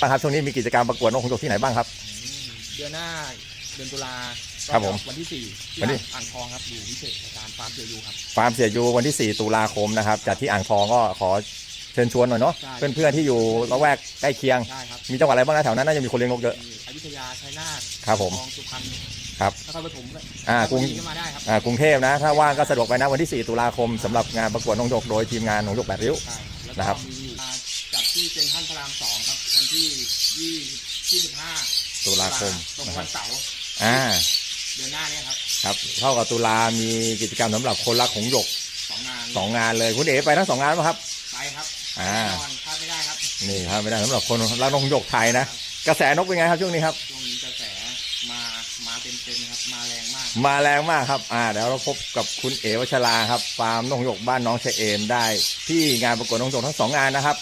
บ้างครับช่วงนี้มีกิจกรรมประกวดนกหงส์หยกที่ไหนบ้างครับ เดือนหน้าเดือนตุลาครับผมวันที่สี่ที่วันที่ อ่างทองครับอยู่วิเศษการฟาร์มเสือยูครับ ฟาร์มเสียยูวันที่ 4 ตุลาคมนะครับจัดที่อ่างทองก็ขอเชิญชวนหน่อยเนาะใช่ เพื่อนๆที่อยู่ละแวกใกล้เคียงใช่ครับมีจังหวัดอะไรบ้างนะแถวนั้นน่าจะมีคนเลี้ยงนกเยอะ มีอยุธยาชัยนาทครับผมคลองสุพรรณครับ นครปฐมด้วยอ่ากรุงนคบก็มาได้ครับอ่ากรุงเทพนะ ถ้าว่างก็สะดวกไปนะวันที่ 4 ตุลาคมสำหรับงานประกวดนกหงส์หยกโดยทีมงานหงส์หยกแปดริ้ว ใช่แล้วนะครัก็บ มีอยู่มาจัดที่เซ็นทรัลพระรามสองครับวันที่ ยี่ยี่สิบห้าตุลาคมตรงนะครัวับนเสาร์อ่า เดือนหน้าเนี่ยครับครับ เท่ากับตุลามีกิจกรรมสำหรับคนรักหงส์หยกสองงานสองงานเลย คุณเอ๋ไปทั้งสองงานป่ะครับ ไปครับอ่า แน่นอนพลาดไม่ได้ครับนี่ครับไม่ได้สำหรับคนรักนกหงส์หยกไทยนะ กระแสนกเป็นไงครับช่วงนี้ครับ ช่วงนี้กระแสมามาเต็มเต็มๆครับมาแรงมาก มาแรงมากครับ อ่า เดี๋ยวเราพบกับคุณเอ๋วัชราครับ ฟาร์มนกหงส์หยกบ้านน้องเชเอมได้ ที่งานประกวดนกหงส์หยกทั้งสองงานนะครับ